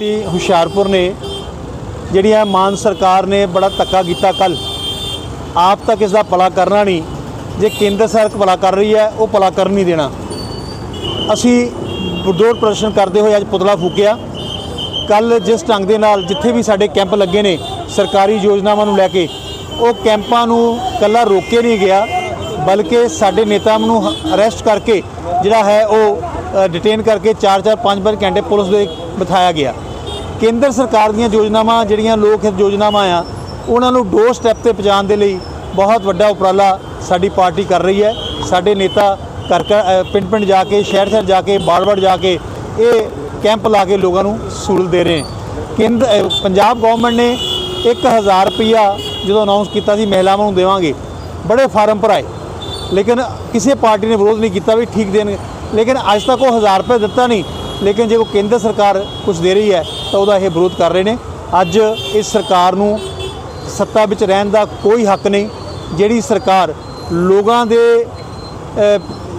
ਤੇ ਹੁਸ਼ਿਆਰਪੁਰ ਨੇ ਜਿਹੜੀਆਂ ਮਾਨ ਸਰਕਾਰ ਨੇ ਬੜਾ ਧੱਕਾ ਕੀਤਾ ਕੱਲ ਆਪ ਤੱਕ ਇਸ ਦਾ ਭਲਾ ਕਰਨਾ ਨਹੀਂ। ਜੇ ਕੇਂਦਰ ਸਰਕਾਰ ਭਲਾ ਕਰ ਰਹੀ ਹੈ, ਉਹ ਭਲਾ ਕਰਨ ਨਹੀਂ ਦੇਣਾ। ਅਸੀਂ ਵਿਰੋਧ ਪ੍ਰਦਰਸ਼ਨ ਕਰਦੇ ਹੋਏ ਅੱਜ ਪੁਤਲਾ ਫੂਕਿਆ। ਕੱਲ ਜਿਸ ਢੰਗ ਦੇ ਨਾਲ ਜਿੱਥੇ ਵੀ ਸਾਡੇ ਕੈਂਪ ਲੱਗੇ ਨੇ ਸਰਕਾਰੀ ਯੋਜਨਾਵਾਂ ਨੂੰ ਲੈ ਕੇ, ਉਹ ਕੈਂਪਾਂ ਨੂੰ ਕੱਲਾ ਰੋਕੇ ਨਹੀਂ ਗਿਆ, ਬਲਕਿ ਸਾਡੇ ਨੇਤਾਵਾਂ ਨੂੰ ਅਰੈਸਟ ਕਰਕੇ ਜਿਹੜਾ ਹੈ ਉਹ ਡਿਟੇਨ ਕਰਕੇ 4-4 5-5 ਘੰਟੇ ਪੁਲਿਸ ਦੇ ਬਿਠਾਇਆ ਗਿਆ। ਕੇਂਦਰ ਸਰਕਾਰ ਦੀਆਂ ਯੋਜਨਾਵਾਂ, ਜਿਹੜੀਆਂ ਲੋਕ ਹਿੱਤ ਯੋਜਨਾਵਾਂ ਆ, ਉਹਨਾਂ ਨੂੰ ਡੋਰ ਸਟੈਪ ਤੇ ਪਹੁੰਚਾਉਣ ਦੇ ਲਈ ਬਹੁਤ ਵੱਡਾ ਉਪਰਾਲਾ ਸਾਡੀ ਪਾਰਟੀ ਕਰ ਰਹੀ ਹੈ। ਸਾਡੇ ਨੇਤਾ ਘਰ ਘਰ ਪਿੰਡ ਪਿੰਡ ਜਾ ਕੇ ਸ਼ਹਿਰ ਸ਼ਹਿਰ ਜਾ ਕੇ ਬਾੜ-ਬਾੜ ਜਾ ਕੇ ਇਹ ਕੈਂਪ ਲਾ ਕੇ ਲੋਕਾਂ ਨੂੰ ਸਹੂਲਤ ਦੇ ਰਹੇ ਕੇਂਦਰ ਪੰਜਾਬ ਗਵਰਨਮੈਂਟ ਨੇ 1000 ਰੁਪਿਆ ਜਦੋਂ ਅਨਾਉਂਸ ਕੀਤਾ ਸੀ, ਮਹਿਲਾਵਾਂ ਨੂੰ ਦੇਵਾਂਗੇ। ਬੜੇ ਫਾਰਮ ਭਰਾਏ ਲੇਕਿਨ ਕਿਸੇ ਪਾਰਟੀ ਨੇ ਵਿਰੋਧ ਨਹੀਂ ਕੀਤਾ ਵੀ ਠੀਕ ਦੇਣਗੇ। ਲੇਕਿਨ ਅੱਜ ਤੱਕ ਉਹ 1000 ਰੁਪਏ ਦਿੱਤਾ ਨਹੀਂ। ਲੇਕਿਨ ਜੇ ਕੋ ਕੇਂਦਰ ਸਰਕਾਰ ਕੁਝ ਦੇ ਰਹੀ ਹੈ ਤਾਂ ਉਹਦਾ ਇਹ ਵਿਰੋਧ ਕਰ ਰਹੇ ਨੇ। ਅੱਜ ਇਸ ਸਰਕਾਰ ਨੂੰ ਸੱਤਾ ਵਿੱਚ ਰਹਿਣ ਦਾ ਕੋਈ ਹੱਕ ਨਹੀਂ, ਜਿਹੜੀ ਸਰਕਾਰ ਲੋਕਾਂ ਦੇ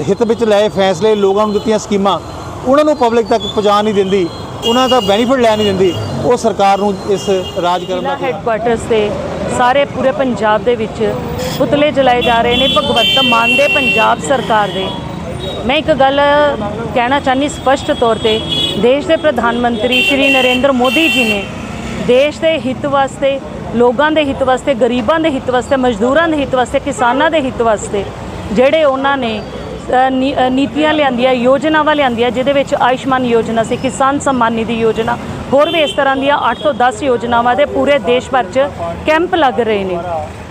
ਹਿੱਤ ਵਿੱਚ ਲਏ ਫੈਸਲੇ, ਲੋਕਾਂ ਨੂੰ ਦਿੱਤੀਆਂ ਸਕੀਮਾਂ, ਉਹਨਾਂ ਨੂੰ ਪਬਲਿਕ ਤੱਕ ਪਹੁੰਚਾ ਨਹੀਂ ਦਿੰਦੀ, ਉਹਨਾਂ ਦਾ ਬੈਨੀਫਿਟ ਲੈ ਨਹੀਂ ਦਿੰਦੀ, ਉਹ ਸਰਕਾਰ ਨੂੰ ਇਸ ਰਾਜ ਕਰਨ ਦਾ ਹੈੱਡਕੁਆਟਰਸ ਤੇ ਸਾਰੇ ਪੂਰੇ ਪੰਜਾਬ ਦੇ ਵਿੱਚ ਪੁਤਲੇ ਜਲਾਏ ਜਾ ਰਹੇ ਨੇ। ਭਗਵੰਤ ਮਾਨ ਦੇ ਪੰਜਾਬ ਸਰਕਾਰ ਦੇ। ਮੈਂ ਇੱਕ ਗੱਲ ਕਹਿਣਾ ਚਾਹਨੀ ਸਪਸ਼ਟ ਤੌਰ ਤੇ ਦੇਸ਼ ਦੇ ਪ੍ਰਧਾਨ ਮੰਤਰੀ ਸ਼੍ਰੀ ਨਰਿੰਦਰ ਮੋਦੀ ਜੀ ਨੇ ਦੇਸ਼ ਦੇ ਹਿੱਤ ਵਾਸਤੇ, ਲੋਕਾਂ ਦੇ ਹਿੱਤ ਵਾਸਤੇ, ਗਰੀਬਾਂ ਦੇ ਹਿੱਤ ਵਾਸਤੇ, ਮਜ਼ਦੂਰਾਂ ਦੇ ਹਿੱਤ ਵਾਸਤੇ, ਕਿਸਾਨਾਂ ਦੇ ਹਿੱਤ ਵਾਸਤੇ ਜਿਹੜੇ ਉਹਨਾਂ ਨੇ ਨੀ- ਨੀਤੀਆਂ ਲਿਆਂਦੀਆਂ, ਯੋਜਨਾਵਾਂ ਲਿਆਂਦੀਆਂ, ਜਿਹਦੇ ਵਿੱਚ ਆਯੁਸ਼ਮਾਨ ਯੋਜਨਾ ਸੀ, ਕਿਸਾਨ ਸਨਮਾਨ ਨਿਧੀ ਯੋਜਨਾ, ਹੋਰ ਵੀ ਇਸ ਤਰ੍ਹਾਂ ਦੀਆਂ 8 ਤੋਂ 10 ਯੋਜਨਾਵਾਂ ਦੇ ਪੂਰੇ ਦੇਸ਼ ਭਰ 'ਚ ਕੈਂਪ ਲੱਗ ਰਹੇ ਨੇ,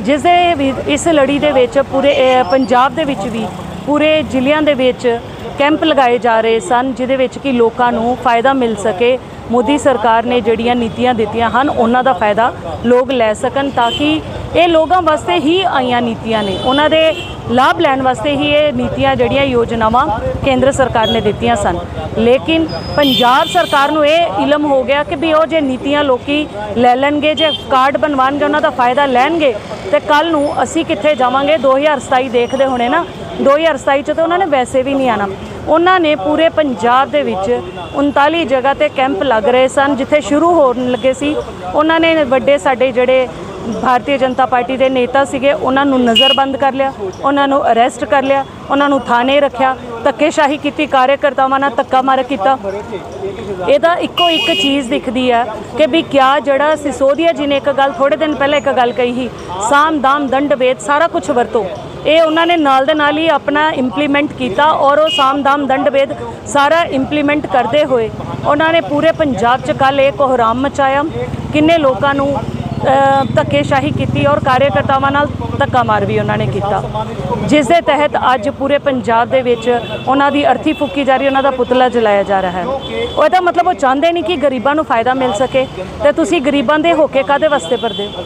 ਜਿਸ ਦੇ ਵੀ- ਇਸ ਲੜੀ ਦੇ ਵਿੱਚ ਪੂਰੇ ਪੰਜਾਬ ਦੇ ਵਿੱਚ ਵੀ, ਪੂਰੇ ਜ਼ਿਲ੍ਹਿਆਂ ਦੇ ਵਿੱਚ ਕੈਂਪ ਲਗਾਏ ਜਾ ਰਹੇ ਸਨ, ਜਿਹਦੇ ਵਿੱਚ ਕਿ ਲੋਕਾਂ ਨੂੰ ਫਾਇਦਾ ਮਿਲ ਸਕੇ। ਮੋਦੀ ਸਰਕਾਰ ਨੇ ਜਿਹੜੀਆਂ ਨੀਤੀਆਂ ਦਿੱਤੀਆਂ ਹਨ, ਉਹਨਾਂ ਦਾ ਫਾਇਦਾ ਲੋਕ ਲੈ ਸਕਣ ਤਾਂ ਕਿ ਇਹ ਲੋਕਾਂ ਵਾਸਤੇ ਹੀ ਆਈਆਂ ਨੀਤੀਆਂ ਨੇ। ਉਹਨਾਂ ਦੇ ਲਾਭ ਲੈਣ ਵਾਸਤੇ ਹੀ ਇਹ ਨੀਤੀਆਂ ਜਿਹੜੀਆਂ ਯੋਜਨਾਵਾਂ ਕੇਂਦਰ ਸਰਕਾਰ ਨੇ ਦਿੱਤੀਆਂ ਸਨ। ਲੇਕਿਨ ਪੰਜਾਬ ਸਰਕਾਰ ਨੂੰ ਇਹ ਇਲਮ ਹੋ ਗਿਆ ਕਿ ਵੀ ਉਹ ਜੇ ਨੀਤੀਆਂ ਲੋਕੀ ਲੈ ਲੈਣਗੇ, ਜੇ ਕਾਰਡ ਬਣਵਾਉਣਗੇ, ਉਹਨਾਂ ਦਾ ਫਾਇਦਾ ਲੈਣਗੇ, ਤੇ ਕੱਲ ਨੂੰ ਅਸੀਂ ਕਿੱਥੇ ਜਾਵਾਂਗੇ? 2027 ਦੇਖਦੇ ਹੋਣੇ ਨਾ 2027 ਚ ਤਾਂ ਉਹਨਾਂ ਨੇ ਵੈਸੇ ਵੀ ਨਹੀਂ ਆਣਾ ਉਹਨਾਂ ਨੇ ਪੂਰੇ ਪੰਜਾਬ ਦੇ ਵਿੱਚ 39 ਜਗ੍ਹਾ ਤੇ ਕੈਂਪ ਲੱਗ ਰਹੇ ਸਨ, ਜਿੱਥੇ ਸ਼ੁਰੂ ਹੋਣ ਲੱਗੇ ਸੀ। ਉਹਨਾਂ ਨੇ ਵੱਡੇ ਸਾਡੇ ਜਿਹੜੇ ਭਾਰਤੀ ਜਨਤਾ ਪਾਰਟੀ ਦੇ ਨੇਤਾ ਸੀਗੇ, ਉਹਨਾਂ ਨੂੰ ਨਜ਼ਰਬੰਦ ਕਰ ਲਿਆ, ਉਹਨਾਂ ਨੂੰ ਅਰੈਸਟ ਕਰ ਲਿਆ, ਉਹਨਾਂ ਨੂੰ ਥਾਣੇ ਰੱਖਿਆ, ਧੱਕੇਸ਼ਾਹੀ ਕੀਤੀ, ਕਾਰਜਕਰਤਾਵਾਂ ਨਾਲ ਧੱਕਾ ਮਾਰ ਕੀਤਾ। ਇਹਦਾ ਇੱਕੋ ਇੱਕ ਚੀਜ਼ ਦਿਖਦੀ ਹੈ ਕਿ ਵੀ ਕਿਆ ਜਿਹੜਾ ਸਿਸੋਦੀਆ ਜੀ ਨੇ ਇੱਕ ਗੱਲ ਥੋੜੇ ਦਿਨ ਪਹਿਲਾਂ ਇੱਕ ਗੱਲ ਕਹੀ ਸੀ ਸਾਮ ਦਾਮ ਦੰਡ ਵੇਦ ਸਾਰਾ ਕੁਝ ਵਰਤੋ। ਇਹ ਉਹਨਾਂ ਨੇ ਨਾਲ ਦੇ ਨਾਲ ਹੀ ਆਪਣਾ ਇੰਪਲੀਮੈਂਟ ਕੀਤਾ ਔਰ ਉਹ ਸਾਮ ਦਾਮ ਦੰਡ ਵੇਦ ਸਾਰਾ ਇੰਪਲੀਮੈਂਟ ਕਰਦੇ ਹੋਏ ਉਹਨਾਂ ਨੇ ਪੂਰੇ ਪੰਜਾਬ 'ਚ ਕੱਲ ਇਹ ਕੋਹਰਾਮ ਮਚਾਇਆ, ਕਿੰਨੇ ਲੋਕਾਂ ਨੂੰ ਧੱਕੇਸ਼ਾਹੀ ਕੀਤੀ ਔਰ ਕਾਰਜਕਰਤਾਵਾਂ ਨਾਲ ਧੱਕਾ ਮਾਰ ਵੀ ਉਹਨਾਂ ਨੇ ਕੀਤਾ। ਜਿਸ ਦੇ ਤਹਿਤ ਅੱਜ ਪੂਰੇ ਪੰਜਾਬ ਦੇ ਵਿੱਚ ਉਹਨਾਂ ਦੀ ਅਰਥੀ ਫੂਕੀ ਜਾ ਰਹੀ, ਉਹਨਾਂ ਦਾ ਪੁਤਲਾ ਜਲਾਇਆ ਜਾ ਰਿਹਾ ਹੈ। ਉਹਦਾ ਮਤਲਬ ਉਹ ਚਾਹੁੰਦੇ ਨਹੀਂ ਕਿ ਗਰੀਬਾਂ ਨੂੰ ਫਾਇਦਾ ਮਿਲ ਸਕੇ ਤੇ ਤੁਸੀਂ ਗਰੀਬਾਂ ਦੇ ਹੋਕੇ ਕਾਦੇ ਵਾਸਤੇ ਭਰਦੇ ਹੋ?